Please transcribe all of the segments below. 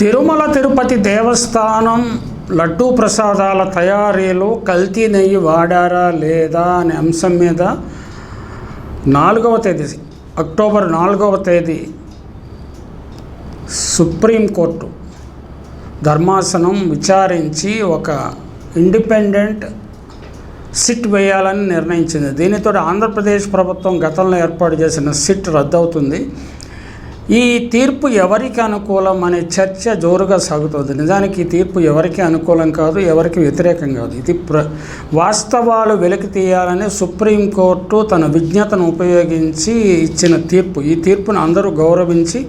తిరుమల తిరుపతి దేవస్థానం లడ్డూ ప్రసాదాల తయారీలో కల్తీ నెయ్యి వాడారా లేదా అనే అంశం మీద నాలుగవ తేదీ అక్టోబర్ నాలుగవ తేదీ సుప్రీంకోర్టు ధర్మాసనం విచారించి ఒక ఇండిపెండెంట్ సిట్ వేయాలని నిర్ణయించింది. దీనితో ఆంధ్రప్రదేశ్ ప్రభుత్వం గతంలో ఏర్పాటు చేసిన సిట్ రద్దవుతుంది. ఈ తీర్పు ఎవరికి అనుకూలం అనే చర్చ జోరుగా సాగుతుంది. నిజానికి ఈ తీర్పు ఎవరికి అనుకూలం కాదు ఎవరికి వ్యతిరేకం కాదు. ఇది ప్ర వాస్తవాలు వెలికి తీయాలని సుప్రీంకోర్టు తన విజ్ఞతను ఉపయోగించి ఇచ్చిన తీర్పు. ఈ తీర్పును అందరూ గౌరవించి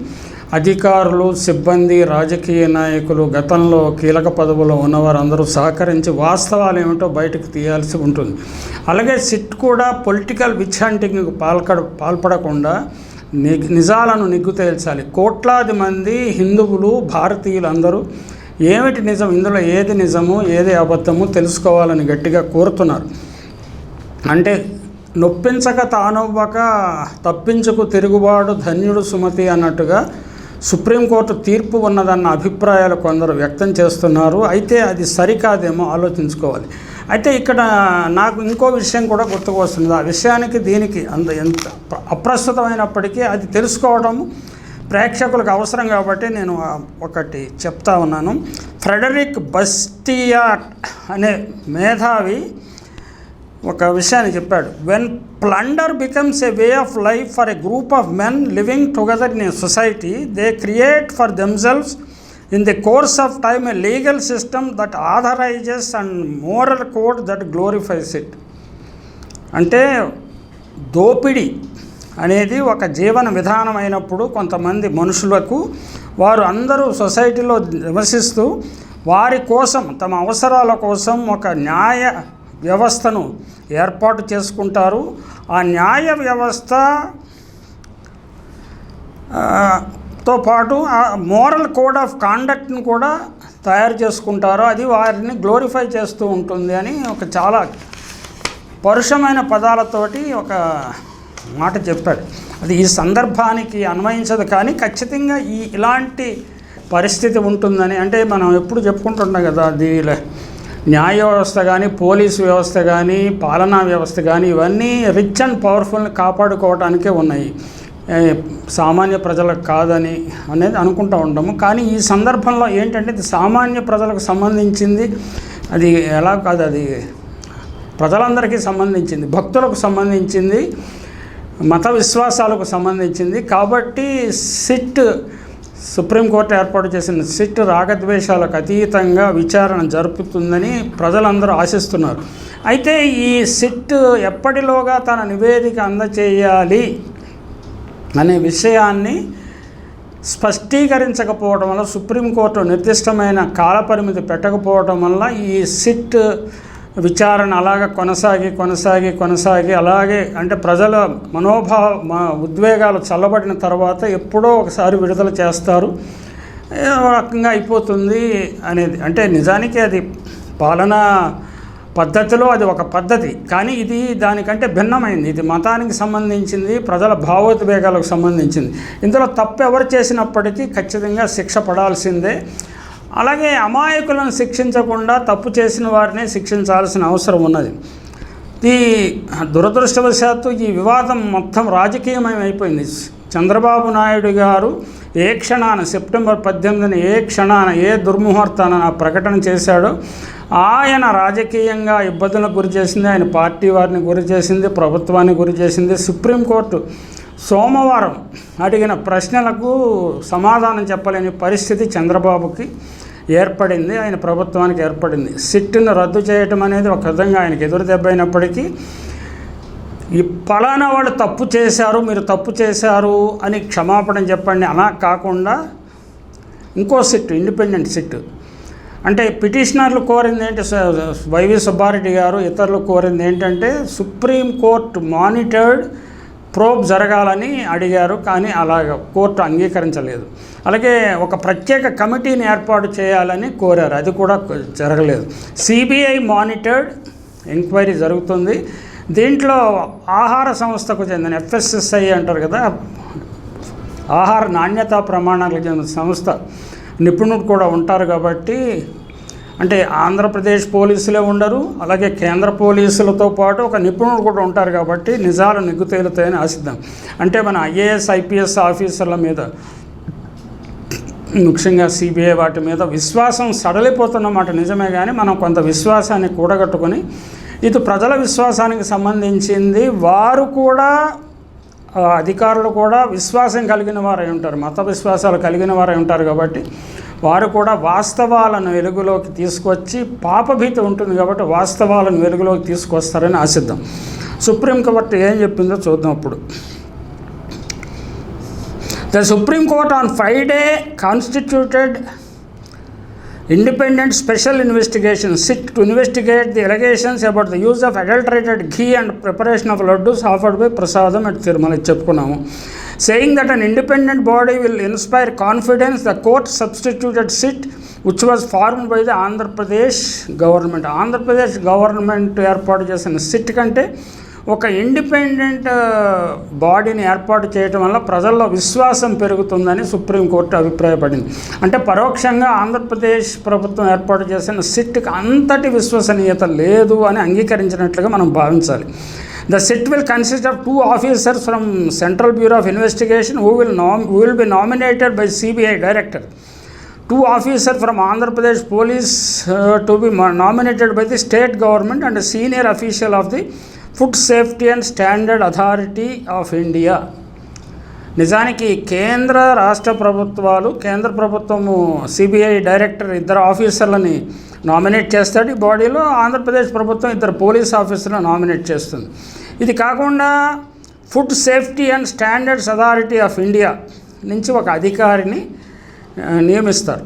అధికారులు సిబ్బంది రాజకీయ నాయకులు గతంలో కీలక పదవుల్లో ఉన్నవారు అందరూ సహకరించి వాస్తవాలు ఏమిటో బయటకు తీయాల్సి ఉంటుంది. అలాగే సిట్ కూడా పొలిటికల్ విచ్ హంటింగ్కు పాల్పడ పాల్పడకుండా నిజాలను నిగ్గు తేల్చాలి. కోట్లాది మంది హిందువులు భారతీయులు అందరూ ఏమిటి నిజం? ఇందులో ఏది నిజము ఏది అబద్ధము తెలుసుకోవాలని గట్టిగా కోరుతున్నారు. అంటే నొప్పించక తానవ్వక తప్పించుకు తిరుగుబాటు ధన్యుడు సుమతి అన్నట్టుగా సుప్రీంకోర్టు తీర్పు ఉన్నదన్న అభిప్రాయాలు కొందరు వ్యక్తం చేస్తున్నారు. అయితే అది సరికాదేమో ఆలోచించుకోవాలి. అయితే ఇక్కడ నాకు ఇంకో విషయం కూడా గుర్తుకు వస్తుంది ఆ విషయానికి దీనికి అంత ఎంత అప్రస్తుతమైనప్పటికీ అది తెలుసుకోవడం ప్రేక్షకులకు అవసరం కాబట్టి నేను ఒకటి చెప్తా ఉన్నాను. ఫ్రెడరిక్ బస్టియాట్ అనే మేధావి ఒక విషయాన్ని చెప్పాడు. When plunder becomes a way of life for a group of men living together in a society they create for themselves in the course of time a legal system that authorises and moral code that glorifies it అంటే దోపిడీ అనేది ఒక జీవన విధానం అయినప్పుడు కొంతమంది మనుషులకు వారు అందరూ సొసైటీలో నివసిస్తూ వారి కోసం తమ అవసరాల కోసం ఒక న్యాయ వ్యవస్థను ఏర్పాటు చేసుకుంటారు. ఆ న్యాయ వ్యవస్థ తో పాటు ఆ మోరల్ కోడ్ ఆఫ్ కాండక్ట్ని కూడా తయారు చేసుకుంటారు అది వారిని గ్లోరిఫై చేస్తూ ఉంటుంది అని ఒక చాలా పరుషమైన పదాలతోటి ఒక మాట చెప్పాడు. అది ఈ సందర్భానికి అన్వయించదు కానీ ఖచ్చితంగా ఈ ఇలాంటి పరిస్థితి ఉంటుందని అంటే మనం ఎప్పుడు చెప్పుకుంటున్నాం కదా అది న్యాయ వ్యవస్థ కానీ పోలీసు వ్యవస్థ కానీ పాలనా వ్యవస్థ కానీ ఇవన్నీ రిచ్ అండ్ పవర్ఫుల్ని కాపాడుకోవడానికే ఉన్నాయి. సామాన్య ప్రజలకు కాదని అనేది అనుకుంటూ ఉంటాము. కానీ ఈ సందర్భంలో ఏంటంటే ఇది సామాన్య ప్రజలకు సంబంధించింది. అది ఎలా కాదు అది ప్రజలందరికీ సంబంధించింది భక్తులకు సంబంధించింది మత విశ్వాసాలకు సంబంధించింది. కాబట్టి సిట్ సుప్రీంకోర్టు ఏర్పాటు చేసిన సిట్ రాగద్వేషాలకు అతీతంగా విచారణ జరుపుతుందని ప్రజలందరూ ఆశిస్తున్నారు. అయితే ఈ సిట్ ఎప్పటిలోగా తన నివేదిక అందచేయాలి? అనే విషయాన్ని స్పష్టీకరించకపోవడం వల్ల సుప్రీంకోర్టు నిర్దిష్టమైన కాలపరిమితి పెట్టకపోవడం వల్ల ఈ సిట్ విచారణ అలాగ కొనసాగి కొనసాగి కొనసాగి అలాగే అంటే ప్రజల మనోభావ మా ఉద్వేగాలు చల్లబడిన తర్వాత ఎప్పుడో ఒకసారి విడుదల చేస్తారు. రకంగా అయిపోతుంది అనేది అంటే నిజానికి అది పాలనా పద్ధతిలో అది ఒక పద్ధతి. కానీ ఇది దానికంటే భిన్నమైంది. ఇది మతానికి సంబంధించింది ప్రజల భావోద్వేగాలకు సంబంధించింది. ఇందులో తప్పు ఎవరు చేసినప్పటికీ ఖచ్చితంగా శిక్ష పడాల్సిందే. అలాగే అమాయకులను శిక్షించకుండా తప్పు చేసిన వారినే శిక్షించాల్సిన అవసరం ఉన్నది. ఈ దురదృష్టవశాత్తు ఈ వివాదం మొత్తం రాజకీయమయం అయిపోయింది చంద్రబాబు నాయుడు గారు ఏ క్షణాన సెప్టెంబర్ పద్దెనిమిదిన ఏ క్షణాన ఏ దుర్ముహూర్తాన ప్రకటన చేశాడో ఆయన రాజకీయంగా ఇబ్బందులకు గురి చేసింది ఆయన పార్టీ వారిని గురి చేసింది ప్రభుత్వాన్ని గురి చేసింది సుప్రీంకోర్టు సోమవారం అడిగిన ప్రశ్నలకు సమాధానం చెప్పలేని పరిస్థితి చంద్రబాబుకి ఏర్పడింది ఆయన ప్రభుత్వానికి ఏర్పడింది. సిట్టును రద్దు చేయటం అనేది ఒక విధంగా ఆయనకు ఎదురు దెబ్బైనప్పటికీ ఈ పలానా వాళ్ళు తప్పు చేశారు మీరు తప్పు చేశారు అని క్షమాపణ చెప్పండి. అలా కాకుండా ఇంకో సిట్ ఇండిపెండెంట్ సిట్ అంటే పిటిషనర్లు కోరింది ఏంటి వైవి సుబ్బారెడ్డి గారు ఇతరులు కోరింది ఏంటంటే సుప్రీం కోర్టు మానిటర్డ్ ప్రోబ్ జరగాలని అడిగారు కానీ అలాగ కోర్టు అంగీకరించలేదు. అలాగే ఒక ప్రత్యేక కమిటీని ఏర్పాటు చేయాలని కోరారు అది కూడా జరగలేదు. సిబిఐ మానిటర్డ్ ఎంక్వైరీ జరుగుతుంది. దీంట్లో ఆహార సంస్థకు చెందిన ఎఫ్ఎస్ఎస్ఐ అంటారు కదా ఆహార నాణ్యతా ప్రమాణాలకు చెందిన సంస్థ. నిపుణుడు కూడా ఉంటారు కాబట్టి అంటే ఆంధ్రప్రదేశ్ పోలీసులే ఉండరు అలాగే కేంద్ర పోలీసులతో పాటు ఒక నిపుణుడు కూడా ఉంటారు కాబట్టి నిజాలు నిగ్గు తేలుతాయని ఆశిద్దాం. అంటే మన ఐఏఎస్ ఐపీఎస్ ఆఫీసర్ల మీద ముఖ్యంగా సిబిఐ వాటి మీద విశ్వాసం సడలిపోతున్నమాట నిజమే కానీ మనం కొంత విశ్వాసాన్ని కూడగట్టుకొని ఇది ప్రజల విశ్వాసానికి సంబంధించింది వారు కూడా అధికారులు కూడా విశ్వాసం కలిగిన వారై ఉంటారు మత విశ్వాసాలు కలిగిన వారై ఉంటారు కాబట్టి వారు కూడా వాస్తవాలను వెలుగులోకి తీసుకొచ్చి పాపభీతి ఉంటుంది కాబట్టి వాస్తవాలను వెలుగులోకి తీసుకొస్తారని ఆశిద్దాం. సుప్రీంకోర్టు ఏం చెప్పిందో చూద్దాం ఇప్పుడు the Supreme Court on Friday constituted independent special investigation SIT to investigate the allegations about the use of adulterated ghee and preparation of laddus offered by prasadam at Tirumala. చెప్పుకున్నాము. Saying that an independent body will inspire confidence the court substituted SIT which was form by the Andhra Pradesh government Andhra Pradesh government ఏర్పాటు చేసిన SIT కంటే ఒక independent బాడీని ఏర్పాటు చేయటం వల్ల ప్రజల్లో విశ్వాసం పెరుగుతుందని సుప్రీంకోర్టు అభిప్రాయపడింది. అంటే పరోక్షంగా ఆంధ్రప్రదేశ్ ప్రభుత్వం ఏర్పాటు చేసిన సిట్కి అంతటి విశ్వసనీయత లేదు అని అంగీకరించినట్లుగా మనం భావించాలి. The SIT will consist of two officers from Central Bureau of Investigation who will nom will be nominated by CBI director two officer from Andhra Pradesh police to be nominated by the state government and senior official of the Food Safety and Standard Authority of India. నిజానికి కేంద్ర రాష్ట్ర ప్రభుత్వాలు కేంద్ర ప్రభుత్వము CBI director ఇద్దరు ఆఫీసర్లని nominate చేస్తాడు. ఈ బాడీలో ఆంధ్రప్రదేశ్ ప్రభుత్వం ఇద్దరు పోలీస్ ఆఫీసర్లను నామినేట్ చేస్తుంది. ఇది కాకుండా Food Safety and Standards Authority of India నుంచి ఒక అధికారిని నియమిస్తారు.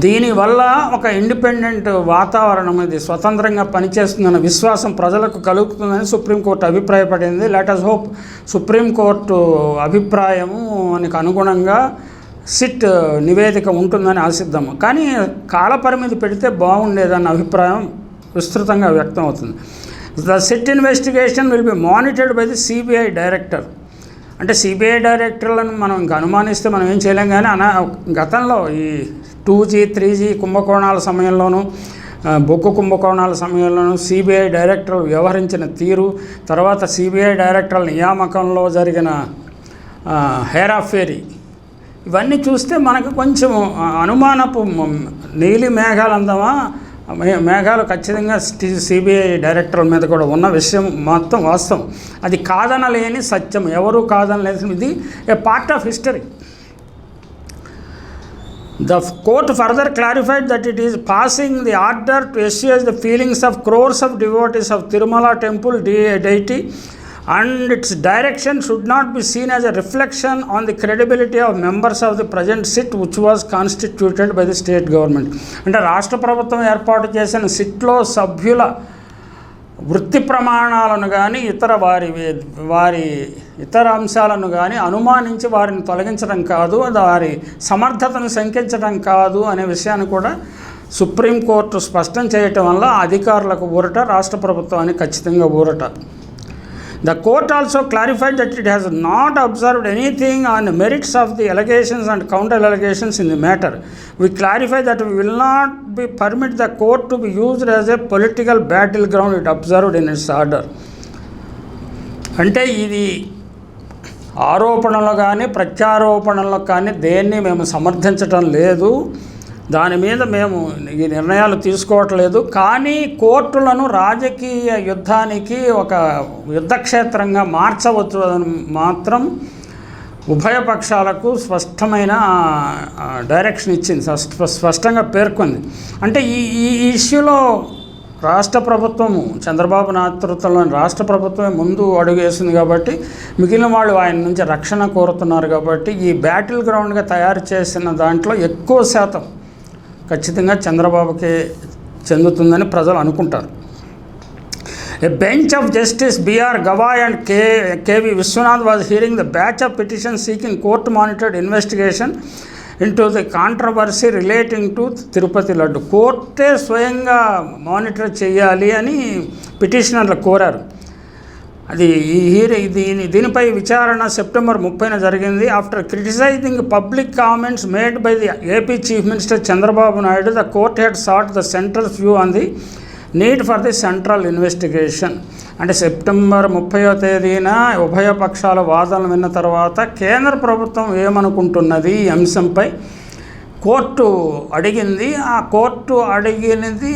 దీనివల్ల ఒక ఇండిపెండెంట్ వాతావరణం ఇది స్వతంత్రంగా పనిచేస్తుందన్న విశ్వాసం ప్రజలకు కలుగుతుందని సుప్రీంకోర్టు అభిప్రాయపడింది. లెటస్ హోప్ సుప్రీంకోర్టు అభిప్రాయమునికి అనుగుణంగా సిట్ నివేదిక ఉంటుందని ఆశిద్దాము. కానీ కాలపరిమితి పెడితే బాగుండేదన్న అభిప్రాయం విస్తృతంగా వ్యక్తం అవుతుంది the SIT investigation will be monitored by the CBI director అంటే సిబిఐ డైరెక్టర్లను మనం ఇంకా అనుమానిస్తే మనం ఏం చేయలేం కానీ అనా గతంలో ఈ టూ జీ త్రీ జీ కుంభకోణాల సమయంలోనూ ఆ, బొగ్గు కుంభకోణాల సమయంలోనూ సిబిఐ డైరెక్టర్లు వ్యవహరించిన తీరు తర్వాత సిబిఐ డైరెక్టర్ల నియామకంలో జరిగిన హేరాఫేరీ ఇవన్నీ చూస్తే మనకు కొంచెం అనుమానపు నీలి మేఘాలు అందామా మేఘాలు ఖచ్చితంగా సిబిఐ డైరెక్టర్ మీద కూడా ఉన్న విషయం మొత్తం వాస్తవం. అది కాదనలేని సత్యం. ఎవరు కాదనలేని ఇది a part of history. The court further clarified that it is passing the order to assuage the feelings of crores of devotees of Tirumala temple the deity and its direction should not be seen as a reflection on the credibility of members of the present SIT which was constituted by the state government. అంటే రాష్ట్ర ప్రభుత్వం ఏర్పాటు చేసిన సిట్లో సభ్యుల వృత్తి ప్రమాణాలను కానీ ఇతర వారి వారి ఇతర అంశాలను కానీ అనుమానించి వారిని తొలగించడం కాదు వారి సమర్థతను శంకించడం కాదు అనే విషయాన్ని కూడా సుప్రీంకోర్టు స్పష్టం చేయటం వల్ల అధికారులకు ఊరట రాష్ట్ర ప్రభుత్వానికి ఖచ్చితంగా ఊరట. The court also clarified that it has not observed anything on the merits of the allegations and counter allegations in the matter. We clarify that we will not be permit the court to be used as a political battleground, it observed in its order. అంటే ఇది ఆరోపణలు కానీ ప్రత్యారోపణలకు కానీ దేన్ని మేము సమర్థించటం లేదు దాని మీద మేము ఈ నిర్ణయాలు తీసుకోవట్లేదు. కానీ కోర్టులను రాజకీయ యుద్ధానికి ఒక యుద్ధక్షేత్రంగా మార్చవచ్చు అని మాత్రం ఉభయ పక్షాలకు స్పష్టమైన డైరెక్షన్ ఇచ్చింది స్పష్టంగా పేర్కొంది. అంటే ఈ ఈ ఇష్యూలో రాష్ట్ర ప్రభుత్వము చంద్రబాబు నేతృత్వంలోని రాష్ట్ర ప్రభుత్వమే ముందు అడుగు వేసింది కాబట్టి మిగిలిన వాళ్ళు ఆయన నుంచి రక్షణ కోరుతున్నారు కాబట్టి ఈ బ్యాటిల్ గ్రౌండ్గా తయారు చేసిన దాంట్లో ఎక్కువ శాతం ఖచ్చితంగా చంద్రబాబుకే చెందుతుందని ప్రజలు అనుకుంటారు A bench of Justice B.R. Gavai and K. K.V. Vishwanath was hearing the batch of petitions seeking court monitored investigation into the controversy relating to Tirupati laddu కోర్టే స్వయంగా మానిటర్ చేయాలి అని పిటిషనర్లు కోరారు అది ఈ హీర దీని దీనిపై విచారణ సెప్టెంబర్ ముప్పైన జరిగింది. After criticising public comments made by the AP chief minister Chandrababu Naidu the court had sought the central view on the need for the central investigation అంటే సెప్టెంబర్ ముప్పయో తేదీన ఉభయ పక్షాల వాదనలు విన్న తర్వాత కేంద్ర ప్రభుత్వం ఏమనుకుంటున్నది ఈ అంశంపై కోర్టు అడిగింది. ఆ కోర్టు అడిగినది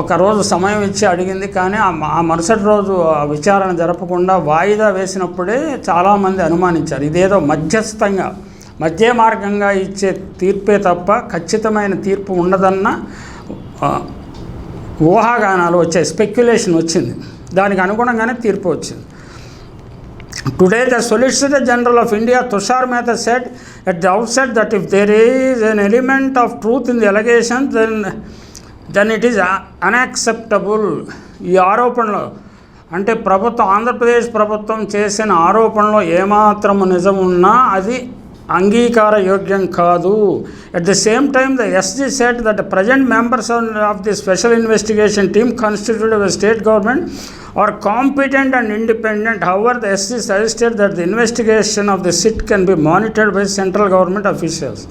ఒక రోజు సమయం ఇచ్చి అడిగింది కానీ ఆ మరుసటి రోజు ఆ విచారణ జరపకుండా వాయిదా వేసినప్పుడే చాలామంది అనుమానించారు. ఇదేదో మధ్యస్థంగా మధ్య మార్గంగా ఇచ్చే తీర్పే తప్ప ఖచ్చితమైన తీర్పు ఉండదన్న ఊహాగానాలు వచ్చాయి. స్పెక్యులేషన్ వచ్చింది. దానికి అనుగుణంగానే తీర్పు వచ్చింది. Today the Solicitor General of India, Tushar Mehta, said at the outset that if there is an element of truth in the allegation then then it is unacceptable ఈ ఆరోపణలు అంటే ప్రభుత్వం ఆంధ్రప్రదేశ్ ప్రభుత్వం చేసిన ఆరోపణలో ఏమాత్రము నిజం ఉన్నా అది అంగీకార యోగ్యం కాదు at the same time the SG said that present members of the special investigation team constituted by state government are competent and independent however the SG suggested that the investigation of the SIT can be monitored by central government officials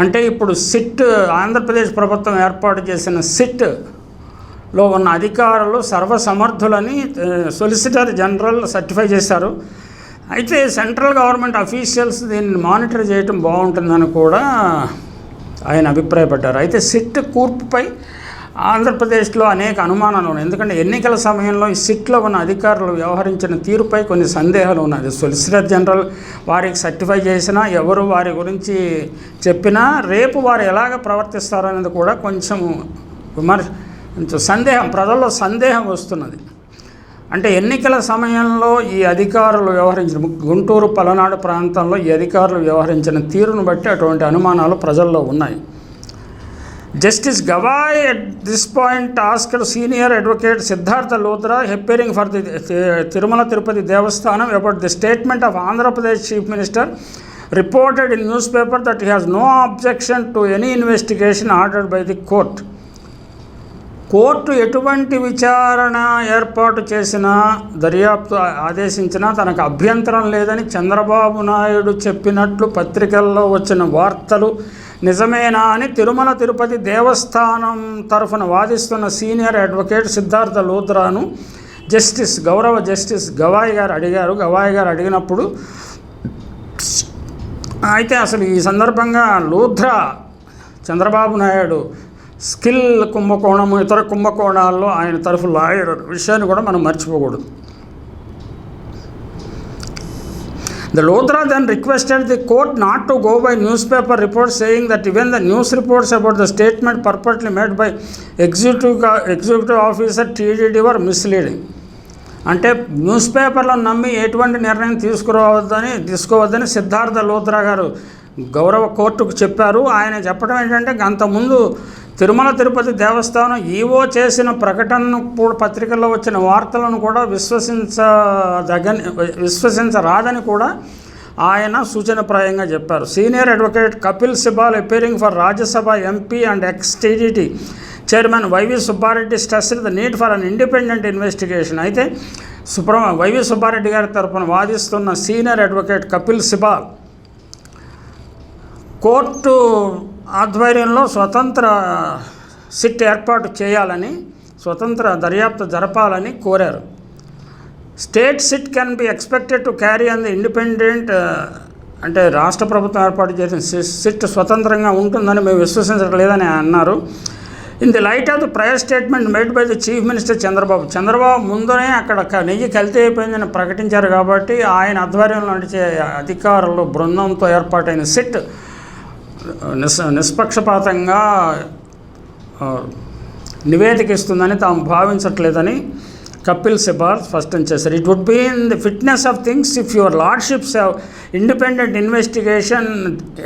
అంటే ఇప్పుడు SIT Andhra Pradesh ప్రభుత్వం ఏర్పాటు చేసిన సిట్లో ఉన్న అధికారులు సర్వసమర్థులని solicitor general certify చేశారు. అయితే సెంట్రల్ గవర్నమెంట్ అఫీషియల్స్ దీన్ని మానిటర్ చేయటం బాగుంటుందని కూడా ఆయన అభిప్రాయపడ్డారు. అయితే సిట్ కూర్పుపై ఆంధ్రప్రదేశ్లో అనేక అనుమానాలు ఉన్నాయి. ఎందుకంటే ఎన్నికల సమయంలో ఈ సిట్లో ఉన్న అధికారులు వ్యవహరించిన తీరుపై కొన్ని సందేహాలు ఉన్నాయి. సొలిసిటర్ జనరల్ వారికి సర్టిఫై చేసినా ఎవరు వారి గురించి చెప్పినా రేపు వారు ఎలాగ ప్రవర్తిస్తారు అనేది కూడా కొంచెం విమర్శ సందేహం ప్రజల్లో సందేహం వస్తున్నది. అంటే ఎన్నికల సమయంలో ఈ అధికారులు వ్యవహరించిన గుంటూరు పలనాడు ప్రాంతంలో ఈ అధికారులు వ్యవహరించిన తీరును బట్టి అటువంటి అనుమానాలు ప్రజల్లో ఉన్నాయి. Justice Gavai at this point asked senior advocate Siddharth Luthra appearing for the Tirumala Tirupati Devasthanam about the statement of Andhra Pradesh chief minister reported in news paper that he has no objection to any investigation ordered by the court court ఎటువంటి విచారణ ఏర్పాటు చేసినా దర్యాప్తు ఆదేశించినా తనకు అభ్యంతరం లేదని చంద్రబాబు నాయుడు చెప్పినట్లు పత్రికల్లో వచ్చిన వార్తలు నిజమేనా అని తిరుమల తిరుపతి దేవస్థానం తరఫున వాదిస్తున్న సీనియర్ అడ్వకేట్ సిద్ధార్థ లూత్రాను జస్టిస్ గౌరవ జస్టిస్ గవాయ్ గారు అడిగారు. గవాయ్ గారు అడిగినప్పుడు అయితే అసలు ఈ సందర్భంగా లూథ్రా చంద్రబాబు నాయుడు స్కిల్ కుంభకోణము ఇతర కుంభకోణాల్లో ఆయన తరఫు లాయర్ విషయాన్ని కూడా మనం మర్చిపోకూడదు. The Luthra then requested the court not to go by news paper reports saying that even the news reports about the statement purportedly made by executive executive officer TTD were misleading అంటే news పేపర్లను నమ్మి ఎటువంటి నిర్ణయం తీసుకురావద్దని తీసుకోవద్దని సిద్ధార్థ లోత్రా గారు గౌరవ కోర్టుకు చెప్పారు. ఆయన చెప్పడం ఏంటంటే అంతకుముందు తిరుమల తిరుపతి దేవస్థానం ఈవో చేసిన ప్రకటనను పత్రికల్లో వచ్చిన వార్తలను కూడా విశ్వసించదగని విశ్వసించరాదని కూడా ఆయన సూచనప్రాయంగా చెప్పారు. Senior advocate Kapil Sibal appearing for Rajya Sabha MP and ex TTD chairman YV Subba Reddy stress the need for an independent investigation. అయితే సుప్రమ వైవి సుబ్బారెడ్డి గారి తరపున వాదిస్తున్న senior advocate Kapil Sibal court ఆధ్వర్యంలో స్వతంత్ర సిట్ ఏర్పాటు చేయాలని స్వతంత్ర దర్యాప్తు జరపాలని కోరారు. State SIT can be expected to carry on the independent అంటే రాష్ట్ర ప్రభుత్వం ఏర్పాటు చేసిన సి- సిట్ స్వతంత్రంగా ఉంటుందని మేము విశ్వసించట్లేదని అన్నారు. In the light of the prior statement made by the chief minister Chandrababu Chandrababu ముందునే అక్కడ నెయ్యి కల్తీ అయిపోయిందని ప్రకటించారు కాబట్టి ఆయన ఆధ్వర్యంలో నడిచే అధికారులు బృందంతో ఏర్పాటైన సిట్ నిస్ నిష్పక్షపాతంగా నివేదికిస్తుందని నివేదిక ఇస్తుందని తాము భావించట్లేదని కపిల్ సిబార్ స్పష్టం చేశారు. It would be in the fitness of things if your lordships have independent investigation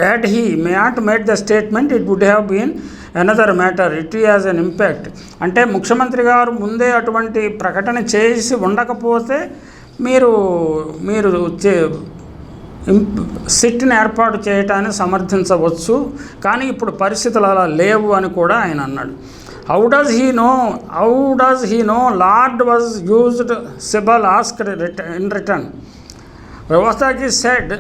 at he may not made the statement it would have been another matter it has an impact అంటే ముఖ్యమంత్రి గారు ముందే అటువంటి ప్రకటన చేసి ఉండకపోతే మీరు మీరు చే సిట్ని ఏర్పాటు చేయటాన్ని సమర్థించవచ్చు. కానీ ఇప్పుడు పరిస్థితులు అలా లేవు అని కూడా ఆయన అన్నాడు. How does he know how does he know lard was used Sibal ask in return వ్యవస్థకి said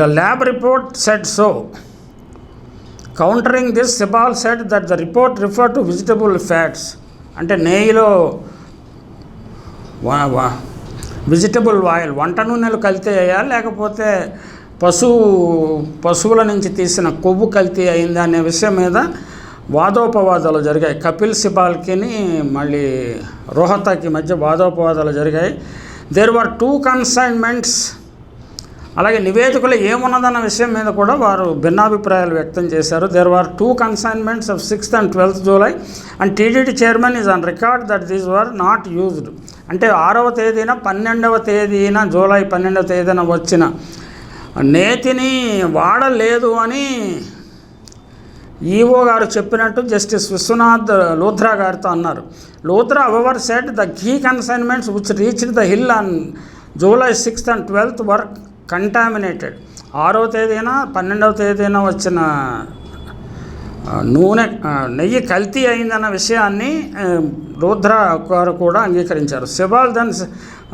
the lab report said so countering this Sibal said that the report refer to vegetable fats అంటే నెయ్యిలో వా వా vegetable oil వంట నూనెలు కల్తీ అయ్యా? లేకపోతే పశువు పశువుల నుంచి తీసిన కొవ్వు కల్తీ అయింది అనే విషయం మీద వాదోపవాదాలు జరిగాయి. కపిల్ సిబాల్కిని మళ్ళీ రోహతాకి మధ్య వాదోపవాదాలు జరిగాయి. దేర్ వర్ టూ కన్సైన్మెంట్స్ అలాగే నివేదికలో ఏమున్నదన్న విషయం మీద కూడా వారు భిన్నాభిప్రాయాలు వ్యక్తం చేశారు. There are two consignments of sixth and twelfth July and TTD chairman is on record that these were not used అంటే ఆరవ తేదీన పన్నెండవ తేదీన జూలై పన్నెండవ తేదీన వచ్చిన నేతిని వాడలేదు అని ఈఓ గారు చెప్పినట్టు జస్టిస్ విశ్వనాథ్ లూథ్రా గారితో అన్నారు. Luthra however said the key consignments which reach the hill on July sixth and twelfth were contaminated ఆరో తేదీన పన్నెండవ తేదీన వచ్చిన నూనె నెయ్యి కల్తీ అయిందన్న విషయాన్ని ఆ, రుద్ర గారు కూడా అంగీకరించారు. Sibal then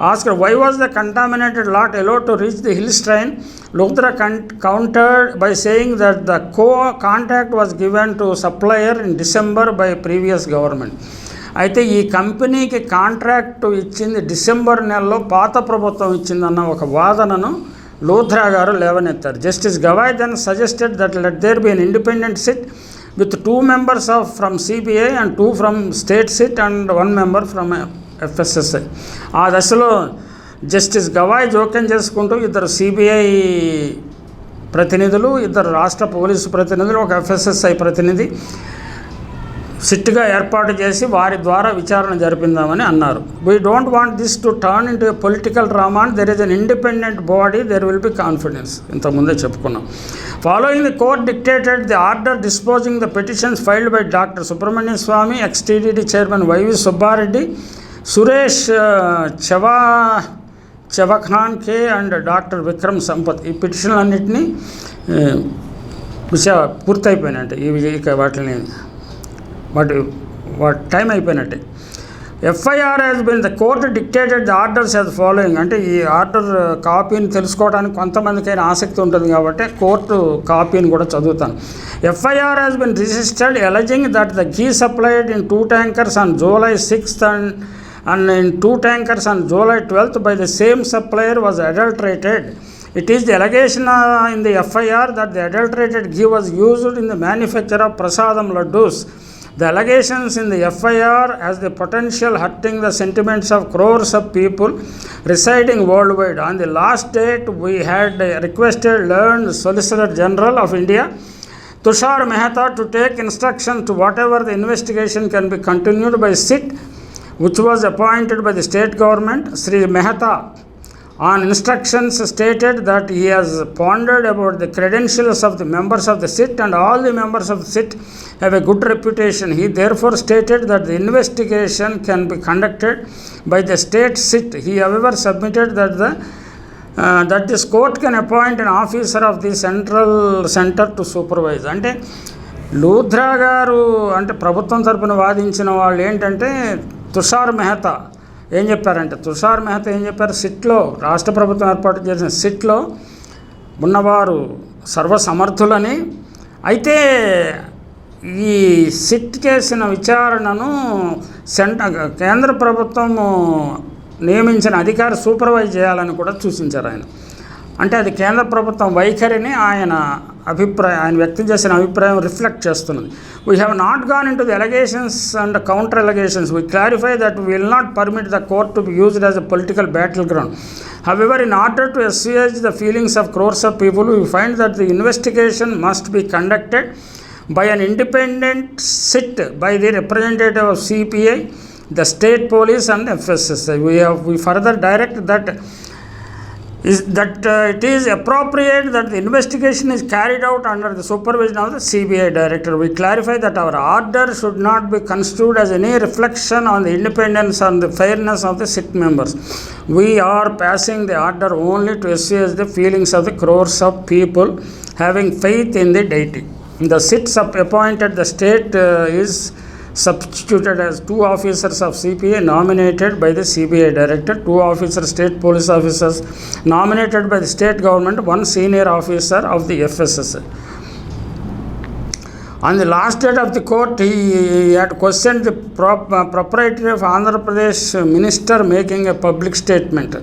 asked why was the contaminated lot allowed to reach the hill strain Luthra countered by saying that the co contract was given to supplier in December by previous government అయితే ఈ కంపెనీకి contract ఇచ్చింది December నెలలో పాత ప్రభుత్వం ఇచ్చిందన్న ఒక వాదనను లూథ్రా గారు లేవనెత్తారు. Justice Gavai then suggested that let there be an independent SIT with two members of from CBI and two from state SIT and one member from FSSI. ఆ దశలో జస్టిస్ గవాయ్ జోక్యం చేసుకుంటూ ఇద్దరు సిబిఐ ప్రతినిధులు ఇద్దరు రాష్ట్ర పోలీసు ప్రతినిధులు ఒక ఎఫ్ఎస్ఎస్ఐ ప్రతినిధి సిట్గా ఏర్పాటు చేసి వారి ద్వారా విచారణ జరిపిందామని అన్నారు. We don't want this to turn into political drama and there is an independent body there will be confidence ఇంతకుముందే చెప్పుకున్నాం. Following the court dictated the order disposing the petitions filed by doctor Subrahmanya Swamy ex TTD chairman YV Subba Reddy Suresh చవా Chavhanke and doctor Vikram Sampath ఈ పిటిషన్లన్నింటినీ ఆ, విషయ ఇవి ఇక వాటిని but what time అయిపోయినట్టే. FIR has been the court dictated the orders as following అంటే ఈ ఆర్డర్ కాపీని తెలుసుకోవడానికి కొంతమందికైనా ఆసక్తి ఉంటుంది కాబట్టి కోర్టు కాపీని కూడా చదువుతాను. FIR has been registered alleging that the ghee supplied in two tankers on July sixth and and in two tankers on July twelfth by the same supplier was adulterated it is the allegation in the FIR that the adulterated ghee was used in the manufacture of prasadam laddus The allegations in the FIR has the potential hurting the sentiments of crores of people residing worldwide. On the last date, we had requested learned Solicitor General of India Tushar Mehta to take instruction to whatever the investigation can be continued by SIT, which was appointed by the state government. Sri Mehta, on instructions, stated that he has pondered about the credentials of the members of the SIT and all the members of the SIT have a good reputation. He therefore stated that the investigation can be conducted by the state SIT. He, however, submitted that the uh, that this court can appoint an officer of the central center to supervise అంటే లూథ్రా గారు అంటే ప్రభుత్వం తరపున వాదించిన వాళ్ళు ఏంటంటే తుషార్ మెహతా ఏం చెప్పారంటే తుషార్ మెహతా ఏం చెప్పారు? సిట్లో రాష్ట్ర ప్రభుత్వం ఏర్పాటు చేసిన సిట్లో ఉన్నవారు సర్వసమర్థులని. అయితే ఈ సిట్ చేసిన విచారణను సెంట కేంద్ర ప్రభుత్వము నియమించిన అధికారి సూపర్వైజ్ చేయాలని కూడా సూచించారు ఆయన. అంటే అది కేంద్ర ప్రభుత్వం వైఖరిని ఆయన అభిప్రాయం ఆయన వ్యక్తం చేసిన అభిప్రాయం రిఫ్లెక్ట్ చేస్తున్నది. We have not gone in to the allegations and counter allegations we clarify that will not permit the court to be used as a political battle ground however in order to assuage the feelings of crores of people we find that the investigation must be conducted by an independent SIT by the representative of CPI the state police and FSSI we have we further direct is that uh, it is appropriate that the investigation is carried out under the supervision of the CBI director. We clarify that our order should not be construed as any reflection on the independence and the fairness of the SIT members. We are passing the order only to assuage the feelings of the crores of people having faith in the deity. The SIT sub appointed the state uh, is substituted as two officers of CPA nominated by the CBI director, two officers state police officers nominated by the state government, one senior officer of the FSS. On the last date of the court, he had questioned the prop, uh, propriety of Andhra Pradesh minister making a public statement.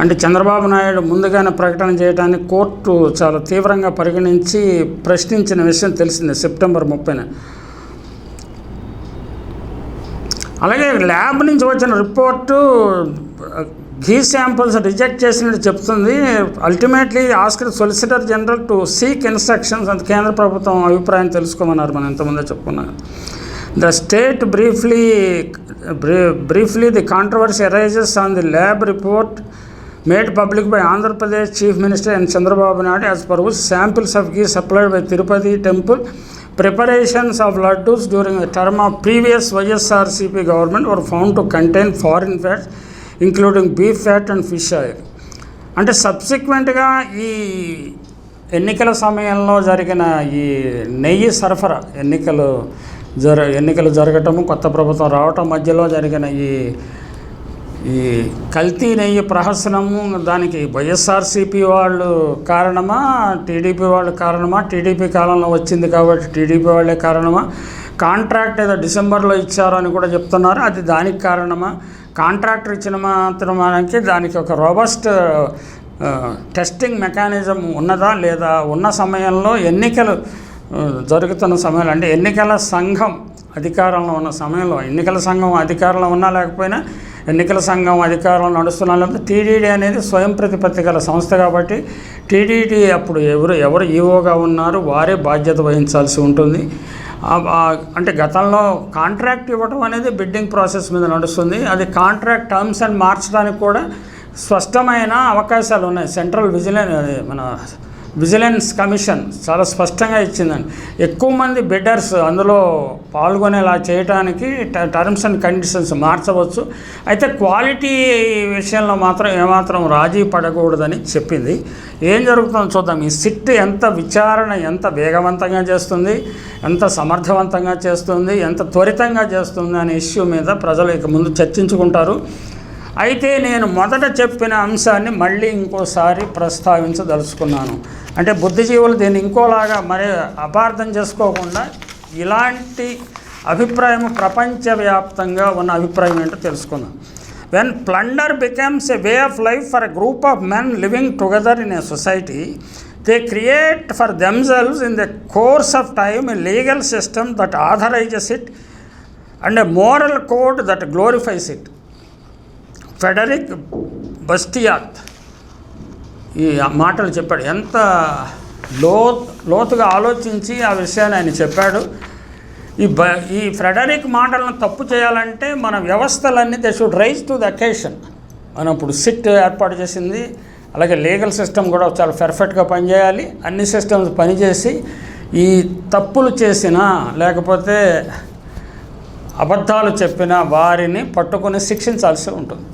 అంటే చంద్రబాబు నాయుడు ముందుగానే ప్రకటన చేయడానికి court చాలా తీవ్రంగా పరిగణించి ప్రశ్నించిన విషయం తెలిసిందే సెప్టెంబర్ ముప్పైన అలాగే ల్యాబ్ నుంచి వచ్చిన రిపోర్టు ఘీ శాంపుల్స్ రిజెక్ట్ చేసినట్టు చెప్తుంది. Ultimately asked solicitor general to seek instructions అంత కేంద్ర ప్రభుత్వం అభిప్రాయం తెలుసుకోమన్నారు మనం ఇంతకుముందే చెప్పుకున్నాం. The state briefly briefly the controversy arises on the lab report made public by Andhra Pradesh chief minister and Chandrababu Naidu as per samples of of supplied by Tirupati temple preparations of laddus during term of previous YSRCP government were found to contain foreign fat including beef fat and fish oil అంటే సబ్సిక్వెంట్గా ఈ ఎన్నికల సమయంలో జరిగిన ఈ నెయ్యి సరఫరా ఎన్నికలు జర ఎన్నికలు జరగటము కొత్త ప్రభుత్వం రావటం మధ్యలో జరిగిన ఈ ఈ కల్తీ నెయ్యి ప్రహసనము దానికి వైఎస్ఆర్సీపీ వాళ్ళు కారణమా టీడీపీ వాళ్ళు కారణమా? టీడీపీ కాలంలో వచ్చింది కాబట్టి టీడీపీ వాళ్ళే కారణమా? కాంట్రాక్ట్ ఏదో డిసెంబర్లో ఇచ్చారు అని కూడా చెప్తున్నారు. అది దానికి కారణమా? కాంట్రాక్టర్ ఇచ్చిన మాత్రమానికి దానికి ఒక రోబస్ట్ టెస్టింగ్ మెకానిజం ఉన్నదా లేదా? ఉన్న సమయంలో ఎన్నికలు జరుగుతున్న సమయంలో అంటే ఎన్నికల సంఘం అధికారంలో ఉన్న సమయంలో ఎన్నికల సంఘం అధికారంలో ఉన్నా లేకపోయినా ఎన్నికల సంఘం అధికారంలో నడుస్తున్నా లేకపోతే టీడీడీ అనేది స్వయం ప్రతిపత్తి గల సంస్థ కాబట్టి టీడీడీ అప్పుడు ఎవరు ఎవరు ఈవోగా ఉన్నారు వారే బాధ్యత వహించాల్సి ఉంటుంది. అంటే గతంలో కాంట్రాక్ట్ ఇవ్వడం అనేది బిడ్డింగ్ ప్రాసెస్ మీద నడుస్తుంది. అది కాంట్రాక్ట్ టర్మ్స్ అండ్ మార్చడానికి కూడా స్పష్టమైన అవకాశాలు ఉన్నాయి. సెంట్రల్ విజిలెన్స్ అది మన విజిలెన్స్ కమిషన్ చాలా స్పష్టంగా ఇచ్చిందండి. ఎక్కువ మంది బిడ్డర్స్ అందులో పాల్గొనేలా చేయడానికి ట- టర్మ్స్ అండ్ కండిషన్స్ మార్చవచ్చు. అయితే క్వాలిటీ విషయంలో మాత్రం ఏమాత్రం రాజీ పడకూడదని చెప్పింది. ఏం జరుగుతుందో చూద్దాం. ఈ సిట్ ఎంత విచారణ ఎంత వేగవంతంగా చేస్తుంది ఎంత సమర్థవంతంగా చేస్తుంది ఎంత త్వరితంగా చేస్తుంది అనే ఇష్యూ మీద ప్రజలు ఇక ముందు చర్చించుకుంటారు. అయితే నేను మొదట చెప్పిన అంశాన్ని మళ్ళీ ఇంకోసారి ప్రస్తావించదలుచుకున్నాను. అంటే బుద్ధిజీవులు దీన్ని ఇంకోలాగా మరి అపార్థం చేసుకోకుండా ఇలాంటి అభిప్రాయం ప్రపంచవ్యాప్తంగా ఉన్న అభిప్రాయం ఏంటో తెలుసుకుందాం. When plunder becomes a way of life for a group of men living together in a society they create for themselves in the course of time a legal system that authorises it and a moral code that glorifies it Frederic Bastiat ఈ మాటలు చెప్పాడు. ఎంత లో లోతుగా ఆలోచించి ఆ విషయాన్ని ఆయన చెప్పాడు. ఈ బ ఈ ఫ్రెడరిక్ మాటలను తప్పు చేయాలంటే మన వ్యవస్థలన్నీ they should rise to the occasion మనం ఇప్పుడు సిట్ ఏర్పాటు చేసింది. అలాగే లీగల్ సిస్టమ్ కూడా చాలా పర్ఫెక్ట్గా పనిచేయాలి. అన్ని సిస్టమ్స్ పనిచేసి ఈ తప్పులు చేసిన లేకపోతే అబద్ధాలు చెప్పిన వారిని పట్టుకొని శిక్షించాల్సి ఉంటుంది.